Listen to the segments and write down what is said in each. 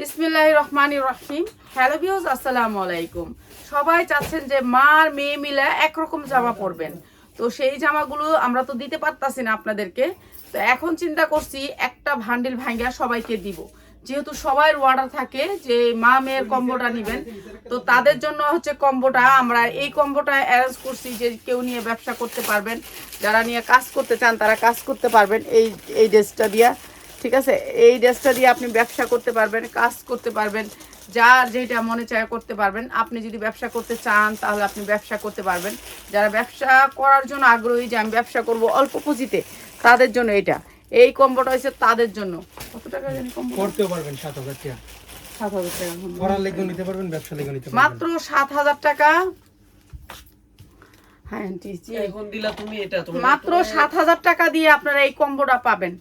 বিসমিল্লাহ রহমান রহিম। Hello views আসসালামু আলাইকুম। সবাই চাচ্ছেন যে মা আর মেয়ে মিলে একরকম জামা পরবেন। তো সেই জামাগুলো আমরা তো দিতে পারতাছি না আপনাদেরকে। তো এখন চিন্তা করছি একটা ভান্ডিল ভাঙ্গা সবাইকে দিব। যেহেতু সবাই অর্ডার থাকে যে মা মেয়ের কম্বোটা নেবেন, তো তাদের জন্য হচ্ছে কম্বোটা। আমরা এই কম্বোটা অ্যারেঞ্জ করছি যে কেউ নিয়ে ব্যবসা করতে পারবেন, যারা নিয়ে কাজ করতে চান তারা কাজ করতে পারবেন। এই এই ড্রেসটা দিয়া ঠিক আছে? এই ড্রেসটা দিয়ে আপনি ব্যবসা করতে পারবেন কাজ করতে পারবেন যার যেটা মনে চায় করতে পারবেন। আপনি যদি ব্যবসা করতে চান তাহলে আপনি ব্যবসা করতে পারবেন। যারা ব্যবসা করার জন্য আগ্রহী যে আমি ব্যবসা করব অল্প পুঁজিতে তাদের জন্য এটা। এই কম্বোটা হয়েছে তাদের জন্য। কত টাকা জানি কম্বো করতেও পারবেন সাত হাজার টাকা। সাত হাজার টাকা পড়ার লেগেও নিতে পারবেন ব্যবসা লেগেও নিতে মাত্র সাত হাজার টাকা মাত্র সাত হাজার টাকা দিয়ে আপনারা এই কম্বোটা পাবেন।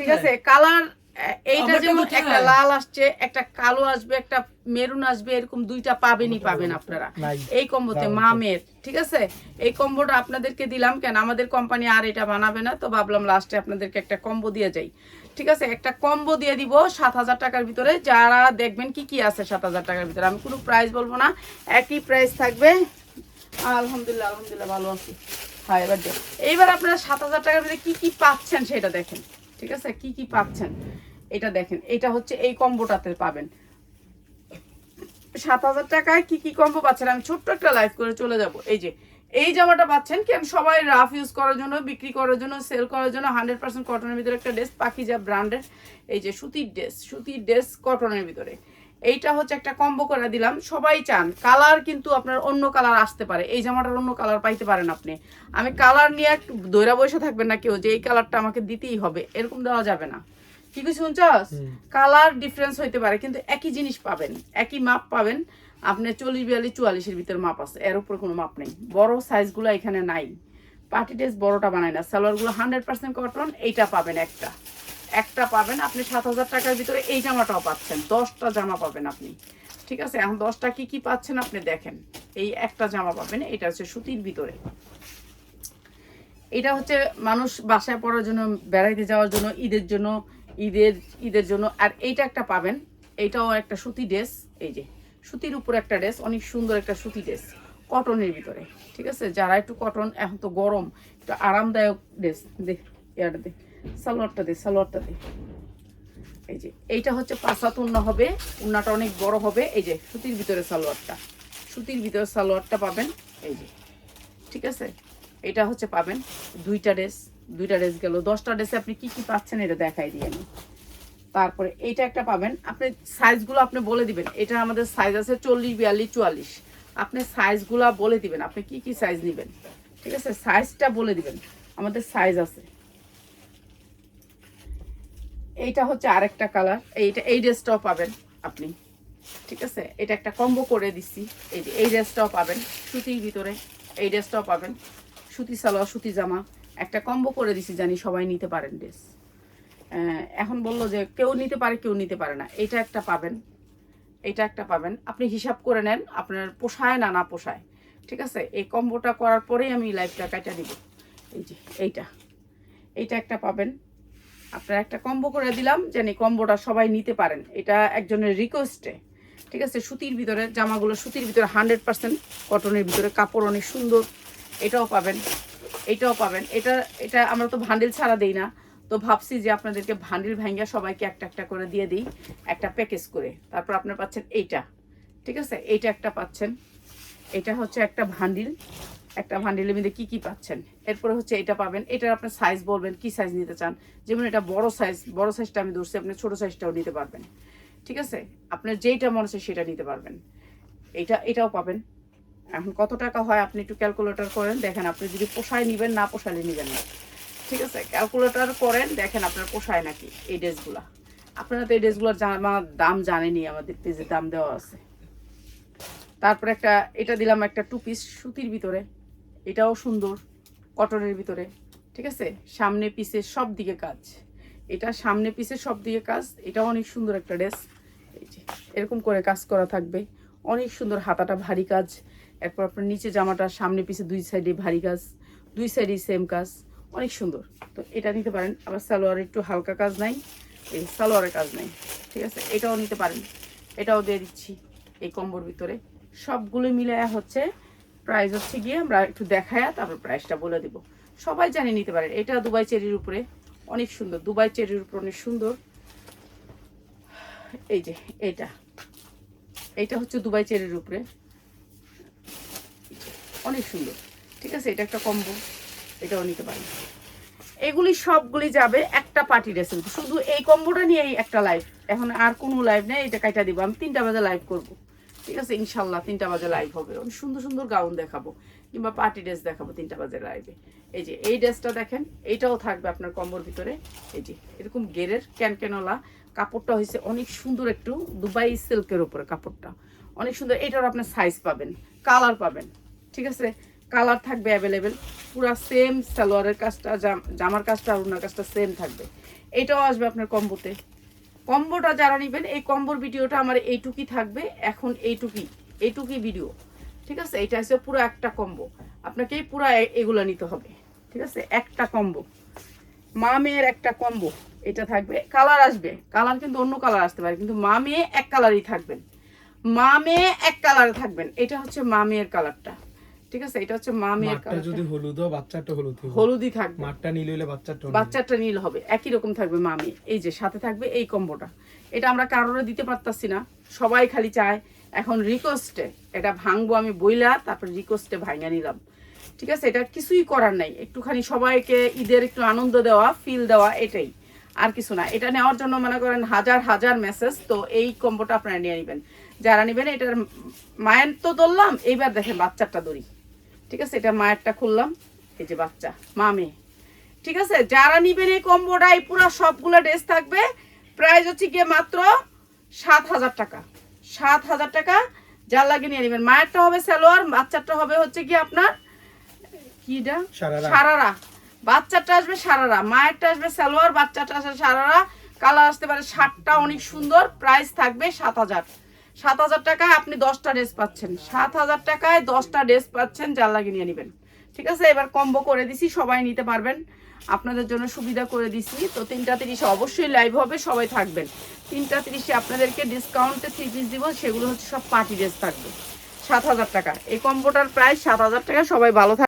ঠিক আছে? কালার এইটা যেমন একটা লাল আসছে একটা কালো আসবে একটা মেরুন আসবে এরকম দুইটা পাবেনই পাবেন আপনারা। এই কম্বোতে মামের ঠিক আছে? এই কম্বোটা আপনাদেরকে দিলাম কেন? আমাদের কোম্পানি আর এটা বানাবে না তো ভাবলাম লাস্টে আপনাদেরকে একটা কম্বো দিয়ে যাই। ঠিক আছে? একটা কম্বো দিয়ে দিব সাত হাজার টাকার ভিতরে। যারা দেখবেন কি কি আছে সাত হাজার টাকার ভিতরে আমি কোনো প্রাইস বলব না একই প্রাইস থাকবে। আলহামদুলিল্লাহ আলহামদুলিল্লাহ ভালো আছি। হ্যাঁ এবার দেখ। এইবার আপনারা সাত হাজার টাকার ভিতরে কি কি পাচ্ছেন সেটা দেখেন, ঠিক আছে? কি কি পাচ্ছেন? এটা দেখেন, এটা হচ্ছে এই কম্বোটাতে পাবেন। সাত হাজার টাকায় কি কি কম্বো পাচ্ছেন? আমি ছোট্ট একটা লাইভ করে চলে যাব। এই যে, এই জামাটা পাচ্ছেন কেন সবাই রাফ ইউজ করার জন্য, বিক্রি করার জন্য সেল করার জন্য হান্ড্রেড পার্সেন্ট কটনের ভিতরে একটা ড্রেস পাখিজা ব্র্যান্ডের এই যে সুতির ড্রেস সুতির ড্রেস কটনের ভিতরে। এইটা হচ্ছে একটা কম্বো করে দিলাম। সবাই চান। কালার কিন্তু আপনার অন্য কালার আসতে পারে। এই জামাটার অন্য কালার পাইতে পারেন আপনি। আমি কালার নিয়ে একটু দৈরা বসে থাকবেন না কেউ যে এই কালারটা আমাকে দিতেই হবে। এরকম দেওয়া যাবে না। কি কি শুনছস? কালার ডিফারেন্স হইতে পারে কিন্তু একই জিনিস পাবেন। একই মাপ পাবেন। আপনি চল্লিশ বিয়াল্লিশ চুয়াল্লিশের ভিতরে মাপ আছে। এর উপরে কোনো মাপ নেই। বড় সাইজগুলো এখানে নাই। পার্টি ড্রেস বড়টা বানায় না। সালোয়ারগুলো হান্ড্রেড পার্সেন্ট কটন এইটা পাবেন একটা। একটা পাবেন, আপনি সাত হাজার টাকার ভিতরে এই জামাটাও পাচ্ছেন। দশটা জামা পাবেন আপনি। ঠিক আছে, এখন দশটা কি কি পাচ্ছেন আপনি দেখেন। এই একটা জামা পাবেন, এটা হচ্ছে সুতির ভিতরে। এটা হচ্ছে মানুষ বাসায় পড়ার জন্য, বেড়াইতে যাওয়ার জন্য, ঈদের জন্য, ঈদের ঈদের জন্য, আর এইটা একটা পাবেন। এইটাও একটা সুতি ড্রেস, এই যে, সুতির উপর একটা ড্রেস, অনেক সুন্দর একটা সুতি ড্রেস, কটনের ভিতরে। ঠিক আছে, যারা একটু কটন, এখন তো গরম, একটু আরামদায়ক ড্রেস দেখ ইয়াটা দে। সালোয়ারটা দে সালোয়ারটা দে। এই যে, এইটা হচ্ছে পাঁচাত হবে, উন্নাটা অনেক বড় হবে। এই যে, সুতির ভিতরে সালোয়ারটা। সুতির ভিতরে সালোয়ারটা পাবেন, এই যে, ঠিক আছে? এটা হচ্ছে পাবেন দুইটা ড্রেস দুইটা ড্রেস গেল। দশটা ড্রেসে আপনি কি কি পাচ্ছেন এটা দেখাই দিয়ে আমি। তারপরে এইটা একটা পাবেন, আপনি সাইজগুলো আপনি বলে দিবেন। এটা আমাদের সাইজ আছে চল্লিশ, বিয়াল্লিশ, চুয়াল্লিশ। আপনি সাইজগুলো বলে দিবেন, আপনি কি কি সাইজ নেবেন? ঠিক আছে? সাইজটা বলে দিবেন, আমাদের সাইজ আছে। এইটা হচ্ছে আরেকটা কালার এইটা, এই ড্রেসটাও পাবেন আপনি। ঠিক আছে? এটা একটা কম্বো করে দিচ্ছি। এই যে, এই ড্রেসটাও পাবেন। সুতির ভিতরে এই ড্রেসটাও পাবেন। সুতি সালোয়ার, সুতি জামা। একটা কম্বো করে দিছি জানি সবাই নিতে পারেন ড্রেস এখন বলল যে কেউ নিতে পারে, কেউ নিতে পারে না। এটা একটা পাবেন। এটা একটা পাবেন। আপনি হিসাব করে নেন আপনার পোষায় না না পোষায়। ঠিক আছে? এই কম্বোটা করার পরেই আমি লাইফটা কাটা দিব। এই যে, এইটা। এইটা একটা পাবেন। আপনার একটা কম্বো করে দিলাম জানি কম্বোটা সবাই নিতে পারেন। এটা একজনের রিকোয়েস্টে ঠিক আছে? সুতির ভিতরে, জামাগুলো সুতির ভিতরে হান্ড্রেড পার্সেন্ট কটনের ভিতরে। কাপড় অনেক সুন্দর, এটাও পাবেন এটাও পাবেন। এটা এটা আমরা তো ভান্ডিল ছাড়া দেই না। তো ভাবছি যে আপনাদেরকে ভান্ডিল ভাঙ্গা সবাইকে একটা একটা করে দিয়ে দিই, একটা প্যাকেজ করে। তারপর আপনার পাচ্ছেন এইটা, ঠিক আছে? এইটা একটা পাচ্ছেন। এটা হচ্ছে একটা ভান্ডিল একটা ভান্ডিলের মধ্যে কি কি পাচ্ছেন? এরপরে হচ্ছে এটা পাবেন, এটার আপনার সাইজ বলবেন, কি সাইজ নিতে চান? যেমন এটা বড় সাইজ বড় সাইজটা আমি ধরছি আপনি ছোট সাইজটাও নিতে পারবেন। ঠিক আছে? আপনার যেইটা মনে হচ্ছে সেটা নিতে পারবেন। এটা, এটাও পাবেন। এখন কত টাকা হয় আপনি একটু ক্যালকুলেটর করেন, দেখেন আপনি যদি পোষায় নেবেন, না পোষালে নেবেন না। ঠিক আছে? ক্যালকুলেটর করেন, দেখেন আপনার পোষায় নাকি এই ড্রেসগুলা আপনারা তো এই ড্রেসগুলোর দাম জানেনি আমাদের পেজে দাম দেওয়া আছে। তারপরে একটা, এটা দিলাম একটা টু পিস সুতির ভিতরে। এটাও সুন্দর কটনের ভিতরে, ঠিক আছে? সামনে পিসে সব দিকে কাজ। এটা সামনে পিসে সব দিকে কাজ, এটাও অনেক সুন্দর একটা ড্রেস। এই যে, এরকম করে কাজ করা থাকবে। অনেক সুন্দর হাতাটা ভারী কাজ। এরপর আপনার নিচে জামাটা, সামনে পিছে দুই সাইডে ভারী কাজ, দুই সাইডেই সেম কাজ। অনেক সুন্দর। তো এটা নিতে পারেন। আবার সালোয়ার একটু হালকা কাজ নাই, এই সালোয়ারের কাজ নাই, ঠিক আছে? এটাও নিতে পারেন। এটাও দিয়ে দিচ্ছি এই কম্বর ভিতরে। সবগুলো মিলে হচ্ছে প্রাইস হচ্ছে গিয়ে আমরা একটু দেখায়া তারপর প্রাইসটা বলে দিব। সবাই জানে নিতে পারে এটা দুবাই চেরির উপরে, অনেক সুন্দর, দুবাই চেরির উপরে অনেক সুন্দর। এই যে এটা এটা হচ্ছে দুবাই চেরির উপরে। অনেক সুন্দর, ঠিক আছে, এটা একটা কম্বো, এটাও নিতে পারেন। এগুলি সবগুলি যাবে একটা পার্টি ড্রেসের শুধু এই কম্বোটা নিয়েই একটা লাইভ এখন আর কোনো লাইভ নেই, এটা কাইটা দিব, আমি তিনটা বাজে লাইভ করব। ঠিক আছে, ইনশাল্লাহ তিনটা বাজে লাইভ হবে। অনেক সুন্দর সুন্দর গাউন দেখাবো, কিংবা পার্টি ড্রেস দেখাবো তিনটা বাজে লাইভে এই যে, এই ড্রেসটা দেখেন এইটাও থাকবে আপনার কম্বোর ভিতরে। এই যে, এরকম গেরের ক্যানক্যানওয়ালা কাপড়টা হয়েছে অনেক সুন্দর একটু দুবাই সিল্কের উপরে কাপড়টা। অনেক সুন্দর এটার আপনার সাইজ পাবেন কালার পাবেন, ঠিক আছে? কালার থাকবে অ্যাভেলেবেল পুরো সেম সালোয়ারের কাজটা, জাম- জামার কাজটা আর ওনার কাজটা সেম থাকবে। এটাও আসবে আপনার কম্বোতে। কম্বোটা যারা নেবেন, এই কম্বোর ভিডিওটা আমার এইটুকুই থাকবে। এখন এইটুকুই এইটুকুই ভিডিও। ঠিক আছে? এটা হচ্ছে পুরো একটা কম্বো। আপনাকে পুরো এগুলো নিতে হবে। ঠিক আছে? একটা কম্বো। মা মেয়ের একটা কম্বো। এটা থাকবে। কালার আসবে। কালার কিন্তু অন্য কালার আসতে পারে, কিন্তু মা মেয়ে এক কালারই থাকবেন। মা মেয়ে এক কালারে থাকবেন। এটা হচ্ছে মা মেয়ের কালারটা। ঠিক আছে? এটা হচ্ছে মা মেয়ের যদি হলুদ হয় বাচ্চাটা হলুদ হবে। হলুদই থাকবে। মাঠটা নীল হলে বাচ্চাটা বাচ্চাটা নীল হবে। একই রকম থাকবে মামি এই যে সাথে থাকবে এই কম্বোটা। এটা আমরা কারোরে দিতে পারতাছি না। সবাই খালি চায় এখন রিকোয়েস্টে এটা ভাঙবো আমি বইলা তারপর রিকোয়েস্টে ভাঙা নিলাম। ঠিক আছে? এটা কিছুই করার নাই। একটুখানি সবাইকে ঈদের একটু আনন্দ দেওয়া ফিল দেওয়া এটাই। আর কিছু না। এটা নেওয়ার জন্য মনে করেন হাজার হাজার মেসেজ তো এই কম্বোটা আপনারা নিয়ে নেবেন। যারা নেবেন এটার মায়ের তো ধরলাম এইবার দেখেন বাচ্চাটা দড়ি। ঠিক আছে? এটা মায়েরটা খুললাম। এই যে বাচ্চা মামে ঠিক আছে? যারা নিবেন এই কম্বোটা এই পুরো সবগুলো ড্রেস থাকবে। প্রাইস হচ্ছে গিয়ে মাত্র সাত হাজার টাকা। সাত হাজার টাকা যার লাগে নিয়ে নেবেন। মায়েরটা হবে সালোয়ার বাচ্চারটা হবে হচ্ছে কি আপনার কিটা? সারারা। সারারা। বাচ্চাটা আসবে সারারা। মায়েরটা আসবে সালোয়ার বাচ্চাটা আসবে সারারা। কালার আসতে পারে শার্টটা অনেক সুন্দর। প্রাইস থাকবে সাত হাজার। সাত হাজার টাকায় আপনি দশটা ড্রেস পাচ্ছেন। সাত হাজার টাকায় দশটা ড্রেস পাচ্ছেন, যার লাগে নিয়ে নেবেন। ঠিক আছে? এবার কম্বো করে দিছি, সবাই নিতে পারবেন। আপনাদের জন্য সুবিধা করে দিছি। তো তিনটা তিরিশে অবশ্যই লাইভ হবে, সবাই থাকবেন। তিনটা তিরিশে আপনাদেরকে ডিসকাউন্টে থ্রি পিস দিব, সেগুলো হচ্ছে সব পার্টি ড্রেস থাকবে। সাত হাজার টাকা। এই কম্বোটার প্রায় সাত হাজার টাকা, সবাই ভালো থাকবে